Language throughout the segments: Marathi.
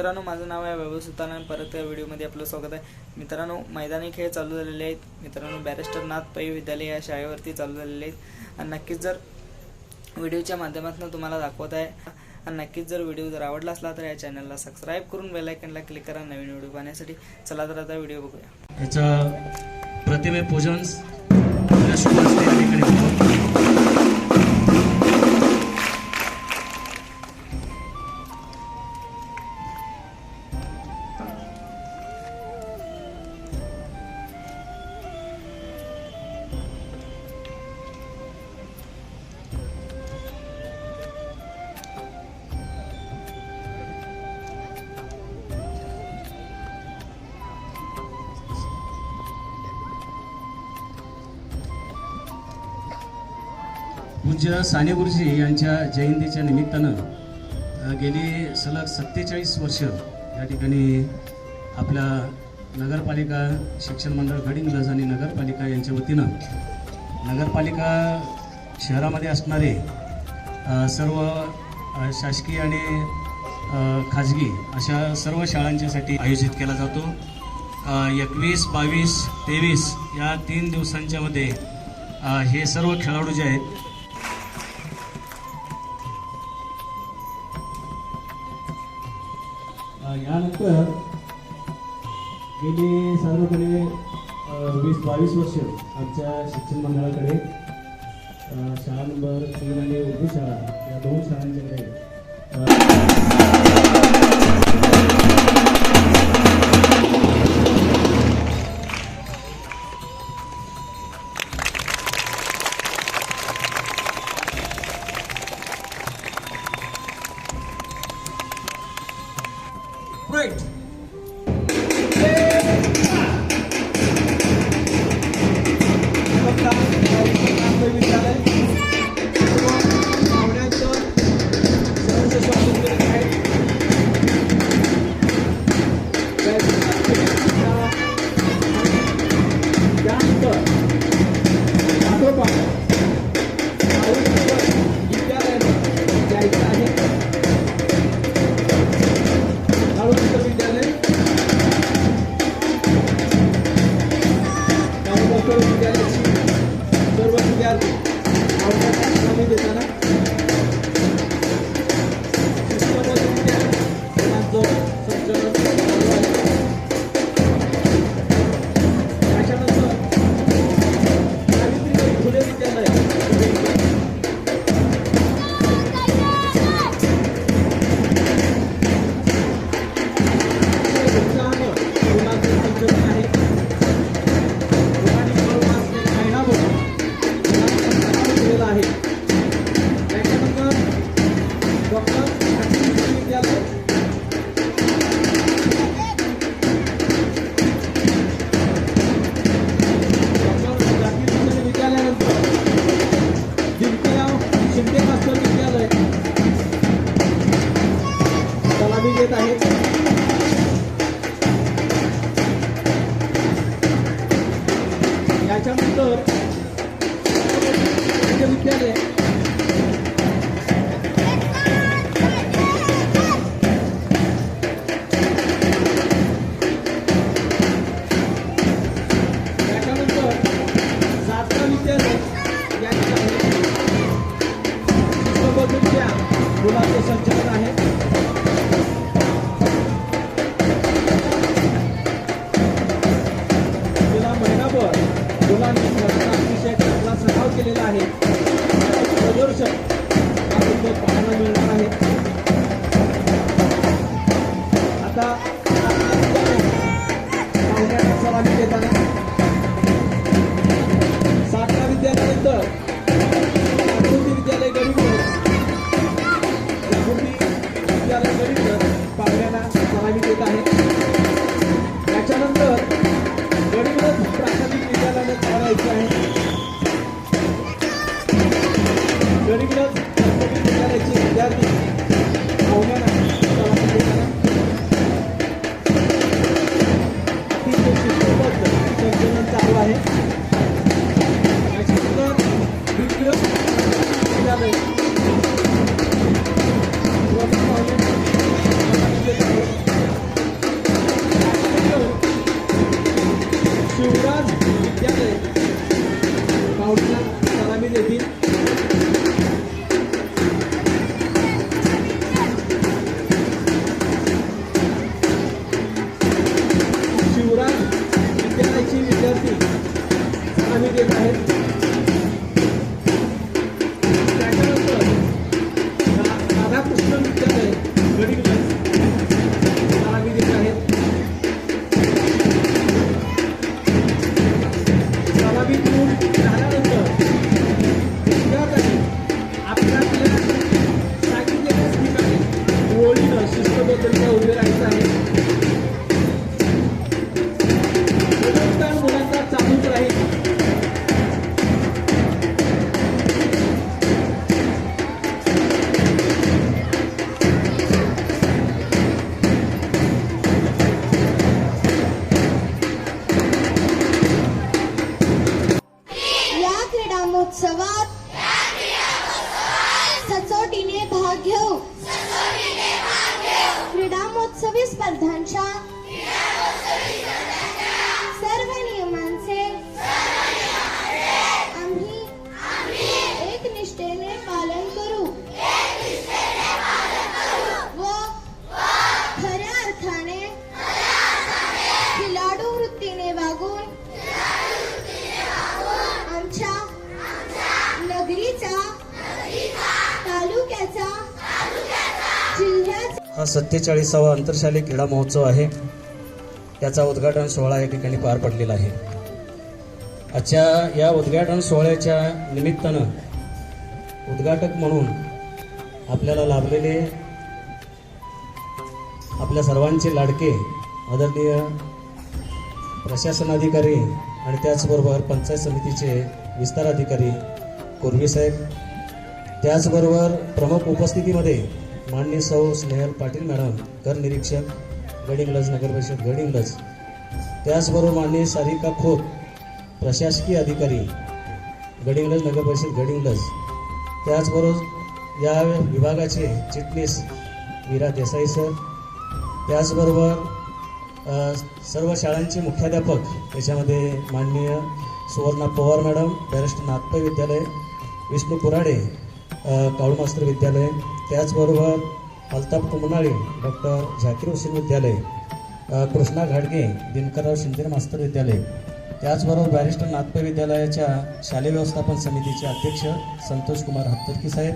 मित्रांनो माझं नाव आहे वैभव सुतार आणि परत या व्हिडिओमध्ये आपलं स्वागत आहे. मित्रांनो मैदानी खेळ चालू झालेले आहेत. मित्रांनो बॅरिस्टर नाथ पै विद्यालय या शाळेवरती चालू झालेले आहेत. आणि नक्कीच जर व्हिडिओच्या माध्यमातून तुम्हाला दाखवत आहे आणि नक्कीच जर व्हिडिओ जर आवडला असला तर या चॅनलला सबस्क्राईब करून बेलायकनला क्लिक करा. नवीन व्हिडिओ पाहण्यासाठी चला तर आता व्हिडिओ बघूया. याचा प्रतिमे पूजन पूज्य साने गुरुजी यांच्या जयंतीच्या निमित्तानं गेली सलग सत्तेचाळीस वर्ष या ठिकाणी आपल्या नगरपालिका शिक्षण मंडळ गडिंग्लज आणि नगरपालिका यांच्या वतीनं नगरपालिका शहरामध्ये असणारे सर्व शासकीय आणि खाजगी अशा सर्व शाळांच्यासाठी आयोजित केला जातो. एकवीस बावीस तेवीस या तीन दिवसांच्यामध्ये हे सर्व खेळाडू जे आहेत यानंतर गेली साधारणपणे वीस बावीस वर्ष आमच्या शिक्षण मंडळाकडे शाळा नंबर तीन आणि उर्दू शाळा या दोन शाळांच्याकडे Right. Kita Gracias. क्रीडा स्पर्धांच्या हा सत्तेचाळीसावा आंतरशालेय क्रीडा महोत्सव आहे. त्याचा उद्घाटन सोहळा या ठिकाणी पार पडलेला आहे. आजच्या या उद्घाटन सोहळ्याच्या निमित्तानं उद्घाटक म्हणून आपल्याला लाभलेले आपल्या सर्वांचे लाडके आदरणीय प्रशासनाधिकारी आणि त्याचबरोबर पंचायत समितीचे विस्तार अधिकारी कुर्वी साहेब. त्याचबरोबर प्रमुख उपस्थितीमध्ये माननीय सौ स्नेहल पाटील मॅडम कर निरीक्षक गडिंग्लज नगर परिषद गडिंगलज त्याचबरोबर माननीय सारिका खोत प्रशासकीय अधिकारी गडिंगलज नगर परिषद गडिंगलज त्याचबरोबर या विभागाचे चिटणीस वीरा देसाई सर. त्याचबरोबर सर्व शाळांचे मुख्याध्यापक त्याच्यामध्ये माननीय सुवर्णा पवार मॅडम बॅरिस्टर नागपूर विद्यालय विष्णू पुराडे काळुमास्त्र विद्यालय त्याचबरोबर अल्ताप कुमनाळे डॉक्टर झाकीर हुसेन विद्यालय कृष्णा घाडगे दिनकरराव शिंदे मास्तर विद्यालय त्याचबरोबर बॅरिस्टर नागपूर विद्यालयाच्या शालेय व्यवस्थापन समितीचे अध्यक्ष संतोष कुमार हत्तरकी साहेब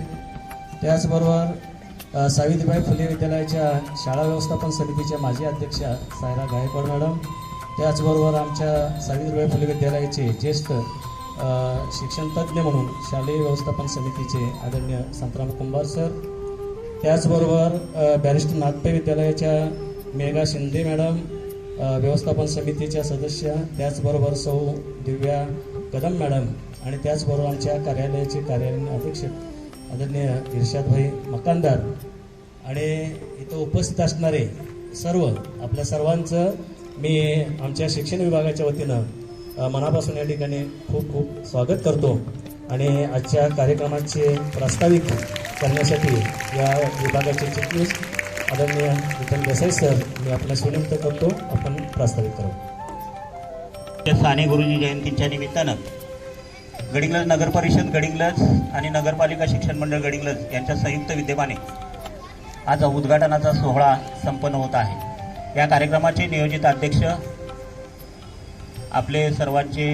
त्याचबरोबर सावित्रीबाई फुले विद्यालयाच्या शाळा व्यवस्थापन समितीच्या माजी अध्यक्षा सायरा गायकवाड मॅडम त्याचबरोबर आमच्या सावित्रीबाई फुले विद्यालयाचे ज्येष्ठ शिक्षणतज्ज्ञ म्हणून शालेय व्यवस्थापन समितीचे आदरणीय संतराम कुंभार सर त्याचबरोबर बॅरिस्टर नागपे विद्यालयाच्या मेघा शिंदे मॅडम व्यवस्थापन समितीच्या सदस्य त्याचबरोबर सौ दिव्या कदम मॅडम आणि त्याचबरोबर आमच्या कार्यालयाचे कार्यालयीन अध्यक्ष आदरणीय इर्षादभाई मकानदार. आणि इथं उपस्थित असणारे सर्व आपल्या सर्वांचं मी आमच्या शिक्षण विभागाच्या वतीनं मनापासून या ठिकाणी खूप खूप स्वागत करतो. आणि आजच्या कार्यक्रमाचे प्रास्ताविक करण्यासाठी या विभागाचे चिटणीस आदरणीय विठ्ठल देसाई सर मी आपल्या विनंती करतो. आपण प्रास्ताविक करू. साने गुरुजी जयंतीच्या निमित्तानं गडिंग्लज नगर परिषद गडिंग्लज आणि नगरपालिका शिक्षण मंडळ गडिंग्लज यांच्या संयुक्त विद्यमाने आज उद्घाटनाचा सोहळा संपन्न होत आहे. या कार्यक्रमाचे नियोजित अध्यक्ष आपले सर्वांचे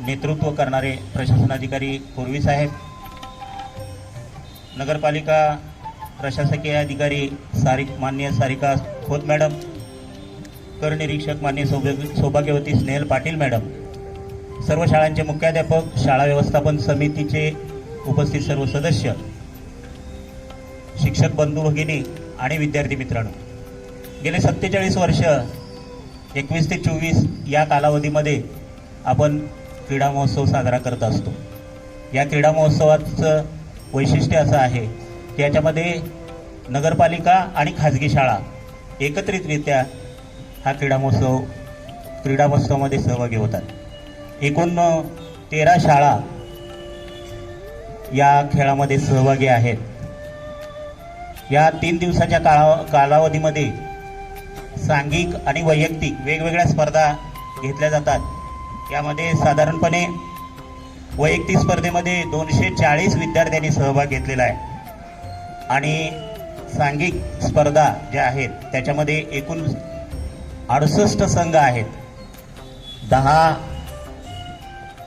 नेतृत्व करणारे प्रशासनाधिकारी पूर्वी साहेब नगरपालिका प्रशासकीय अधिकारी सारी मान्य सारिका खोत मॅडम कर निरीक्षक मान्य सौभाग्य सौभाग्यवती स्नेहल पाटील मॅडम सर्व शाळांचे मुख्याध्यापक शाळा व्यवस्थापन समितीचे उपस्थित सर्व सदस्य शिक्षक बंधू भगिनी आणि विद्यार्थी मित्रांनो गेले सत्तेचाळीस वर्ष एकवीस ते चोवीस या कालावधीमध्ये आपण क्रीडा महोत्सव साजरा करत असतो. या क्रीडा महोत्सवाचं वैशिष्ट्य असं आहे की याच्यामध्ये नगरपालिका आणि खाजगी शाळा एकत्रितरित्या हा क्रीडा महोत्सव क्रीडा महोत्सवामध्ये सहभागी होतात. एकूण तेरा शाळा या खेळामध्ये सहभागी आहेत. या तीन दिवसाच्या काळा कालावधीमध्ये सांघिक आणि वैयक्तिक वेगवेगळ्या स्पर्धा घेतल्या जातात. यामध्ये साधारणपणे वैयक्तिक स्पर्धेमध्ये दोनशे चाळीस विद्यार्थ्यांनी सहभाग घेतलेला आहे. आणि सांघिक स्पर्धा ज्या आहेत त्याच्यामध्ये एकूण अडुसष्ट संघ आहेत. दहा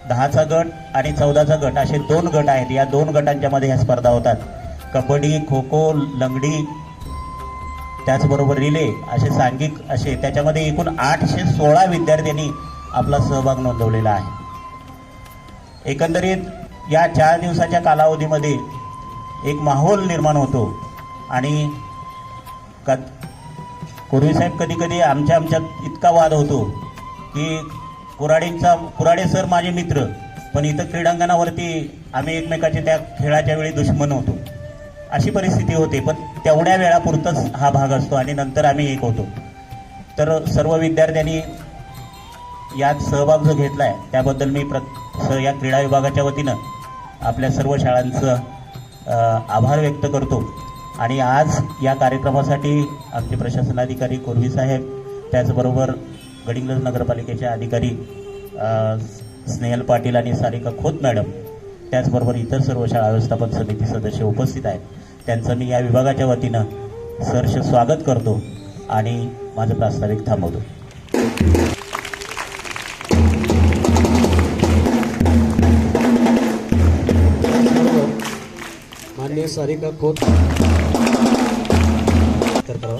दहाचा गट आणि चौदाचा गट असे दोन गट आहेत. या दोन गटांच्या मध्ये ह्या स्पर्धा होतात. कबड्डी खो खो लंगडी त्याचबरोबर रिले असे सांघिक असे. त्याच्यामध्ये एकूण आठशे सोळा विद्यार्थ्यांनी आपला सहभाग नोंदवलेला आहे. एकंदरीत या चार दिवसाच्या कालावधीमध्ये एक माहोल निर्माण होतो आणि क कोरवी साहेब कधी कधी आमच्या आमच्यात इतका वाद होतो की कुराडींचा कुराडे सर माझे मित्र पण इथं क्रीडांगणावरती आम्ही एकमेकाचे त्या खेळाच्या वेळी दुश्मन होतो. अशी परिस्थिती होते पण तेवढ्या वेळापुरतंच हा भाग असतो आणि नंतर आम्ही एक होतो. तर सर्व विद्यार्थ्यांनी यात सहभाग जो घेतला आहे त्याबद्दल मी प्र या क्रीडा विभागाच्या वतीनं आपल्या सर्व शाळांचं आभार व्यक्त करतो. आणि आज या कार्यक्रमासाठी आमचे प्रशासनाधिकारी कोरवी साहेब त्याचबरोबर गडिंग्लज नगरपालिकेचे अधिकारी स्नेहल पाटील आणि सारिका खोत मॅडम त्याचबरोबर इतर सर्व शाळा व्यवस्थापन समिती सदस्य उपस्थित आहेत. त्यांचं मी या विभागाच्या वतीनं सहर्ष स्वागत करतो आणि माझं प्रास्ताविक थांबवतो. माननीय Sarika Khot hello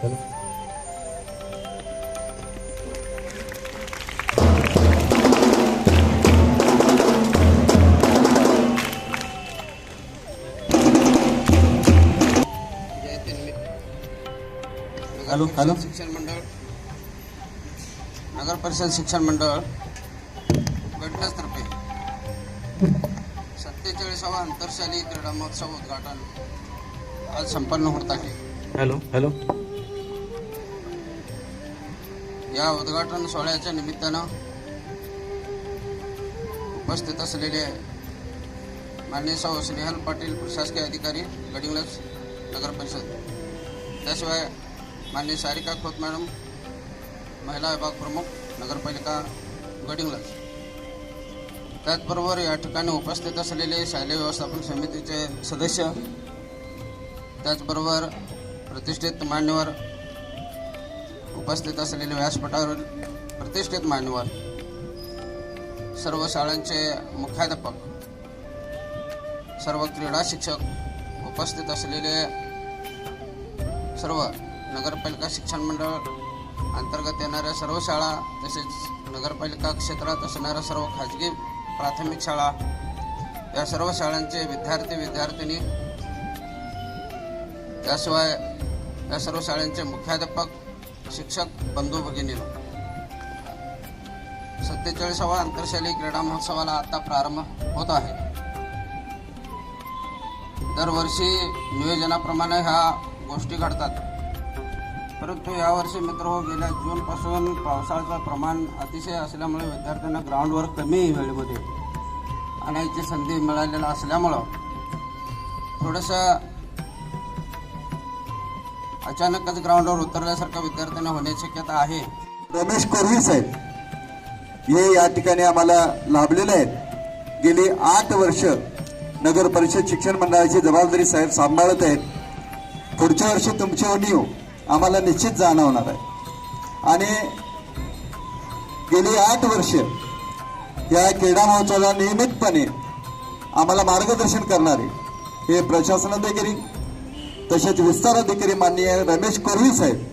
hello. Hello शिक्षण मंडळ नगर परिषद शिक्षण मंडळ घटनास्थर्फे सत्तेचाळीसावा आंतरशालेय क्रीडा महोत्सव उद्घाटन आज संपन्न होत आहे. हॅलो. हॅलो. या उद्घाटन सोहळ्याच्या निमित्तानं उपस्थित असलेले माननीय सौ स्नेहल पाटील प्रशासकीय अधिकारी गडिंग्लज नगर परिषद. त्याशिवाय माननीय सारिका खोत मॅडम महिला विभाग प्रमुख नगरपालिका गडिंग्लज. त्याचबरोबर या ठिकाणी उपस्थित असलेले शालेय व्यवस्थापन समितीचे सदस्य त्याचबरोबर प्रतिष्ठित मान्यवर उपस्थित असलेले व्यासपीठावर प्रतिष्ठित मान्यवर सर्व शाळांचे मुख्याध्यापक सर्व क्रीडा शिक्षक उपस्थित असलेले सर्व नगरपालिका शिक्षण मंडळ अंतर्गत येणाऱ्या सर्व शाळा तसेच नगरपालिका क्षेत्रात असणाऱ्या सर्व खाजगी प्राथमिक शाळा या सर्व शाळांचे विद्यार्थी विद्यार्थिनी त्याशिवाय या सर्व शाळांचे मुख्याध्यापक शिक्षक बंधू भगिनी सत्तेचाळीसावा आंतरशालेय क्रीडा महोत्सवाला आता प्रारंभ होत आहे. दरवर्षी नियोजनाप्रमाणे ह्या गोष्टी घडतात. परंतु यावर्षी मित्र हो गेल्या जूनपासून पावसाळ्याचं प्रमाण अतिशय असल्यामुळे विद्यार्थ्यांना ग्राउंडवर कमी वेळेमध्ये आणायची संधी मिळालेला असल्यामुळं थोडंसं अचानकच ग्राउंडवर उतरल्यासारखं विद्यार्थ्यांना होण्याची शक्यता आहे. रमेश कोरवी साहेब हे या ठिकाणी आम्हाला लाभलेले आहेत. गेली आठ वर्ष नगर परिषद शिक्षण मंडळाची जबाबदारी साहेब सांभाळत आहेत. पुढच्या वर्षी तुमची ओढीव आम्हाला निश्चित जाणवणार आहे. आणि गेली आठ वर्ष या क्रीडा महोत्सवाला नियमितपणे आम्हाला मार्गदर्शन करणारे हे प्रशासनाधिकारी तसेच विस्तार अधिकारी माननीय रमेश कोरवी साहेब